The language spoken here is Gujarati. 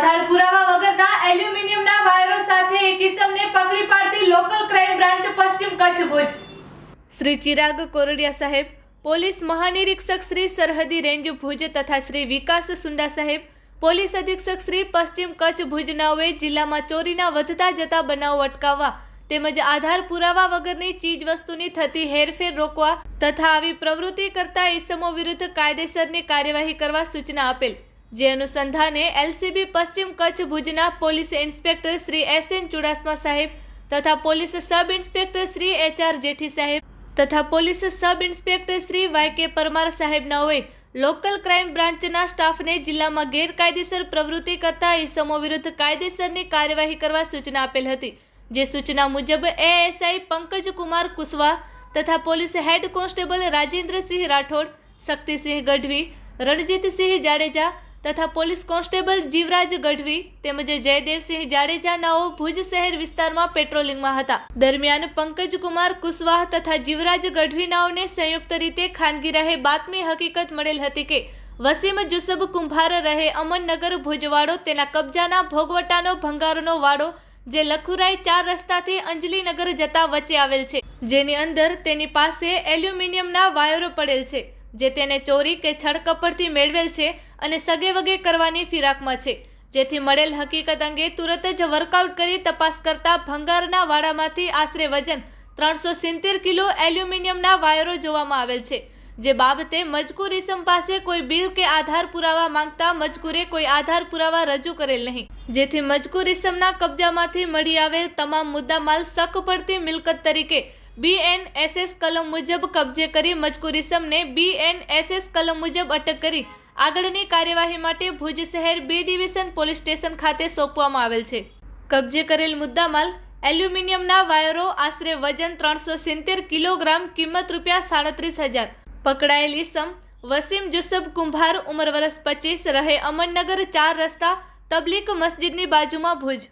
આધાર પુરાવા વગરના એલ્યુમિનિયમના વાયરો સાથે એક ઇસમને પકડી પાડતી લોકલ ક્રાઇમ બ્રાન્ચ પશ્ચિમ કચ્છ ભુજ. શ્રી ચિરાગ કોરડિયા સાહેબ, પોલીસ મહાનિરીક્ષક શ્રી સરહદી રેન્જ ભુજ તથા શ્રી વિકાસ સુંડા સાહેબ, પોલીસ અધિક્ષક શ્રી પશ્ચિમ કચ્છ ભુજનાઓએ જિલ્લામાં ચોરીના વધતા જતા બનાવો અટકાવવા તેમજ આધાર પુરાવા વગરની ચીજવસ્તુની થતી હેરફેર રોકવા તથા આવી પ્રવૃત્તિ કરતા ઇસમો વિરુદ્ધ કાયદેસરની કાર્યવાહી કરવા સૂચના આપેલ. જે અનુસંધાને એલસીબી પશ્ચિમ કચ્છ ભુજના police inspector Shri S N Chudasama સાહેબ તથા police sub inspector Shri H R Jethi સાહેબ તથા police sub inspector Shri Y K Parmar સાહેબનાઓએ local crime બ્રાન્ચના સ્ટાફને જિલ્લામાં ગેરકાયદેસર પ્રવૃત્તિ કરતા ઇસમો વિરુદ્ધ કાયદેસરની કાર્યવાહી કરવા સૂચના આપેલ હતી. જે સૂચના મુજબ એએસઆઈ પંકજ કુમાર કુશવાહ તથા police head constable Rajendrasinh Rathod, Shaktisinh Gadhvi, Ranjitsinh Jadeja તથા પોલીસ કોન્સ્ટેબલ જીવરાજ ગઢવી તેમજ જયદેવસિંહ જાડેજાનાઓ ભુજ શહેર વિસ્તારમાં પેટ્રોલિંગમાં હતા. દરમિયાન પંકજ કુમાર કુશવાહ તથા જીવરાજ ગઢવીનાઓને સંયુક્ત રીતે ખાનગી રહે બાતમી હકીકત મળેલ હતી કે, વસીમ જુસબ કુંભાર રહે અમનનગર ભુજવાડો તેના કબજાના ભોગવટાનો ભંગારનો વાડો, જે લખુરાઈ ચાર રસ્તાથી અંજલીનગર જતા વચ્ચે આવેલ છે. જેની અંદર તેની પાસે એલ્યુમિનિયમના વાયરો પડેલ છે. જે તેને ચોરી કે છળકપડથી મેળવેલ છે અને સગે વગે કરવાની ફિરાકમાં છે. જેથી મળેલ હકીકત અંગે તુરત જ વર્કઆઉટ કરી તપાસ કરતા ભંગારના વાડામાંથી આશરે વજન ત્રણસો સિત્તેર કિલો એલ્યુમિનિયમના વાયરો જોવામાં આવેલ છે, જે બાબતે મજકૂર ઇસમ પાસે કોઈ બિલ કે આધાર પુરાવા માંગતા મજકૂરે કોઈ આધાર પુરાવા રજૂ કરેલ નહીં. જેથી મજકૂર ઇસમના કબજામાંથી મળી આવેલ તમામ મુદ્દામાલ શક પડતી મિલકત તરીકે બીએનએસએસ કલમ મુજબ કબજે કરી મજકૂર ઇસમને બીએનએસએસ કલમ મુજબ અટક કરી આગળની કાર્યવાહી માટે ભુજ શહેર બી ડિવિઝન પોલીસ સ્ટેશન ખાતે સોંપવામાં આવેલ છે. કબજે કરેલ મુદ્દામાલ એલ્યુમિનિયમના વાયરો આશરે વજન ત્રણસો સિત્તેર કિલોગ્રામ, કિંમત રૂપિયા સાડત્રીસ હજાર. પકડાયેલ ઈસમ વસીમ જુસબ કુંભાર ઉંમર વર્ષ પચીસ, રહે અમરનગર ચાર રસ્તા તબલીક મસ્જિદની બાજુમાં ભુજ.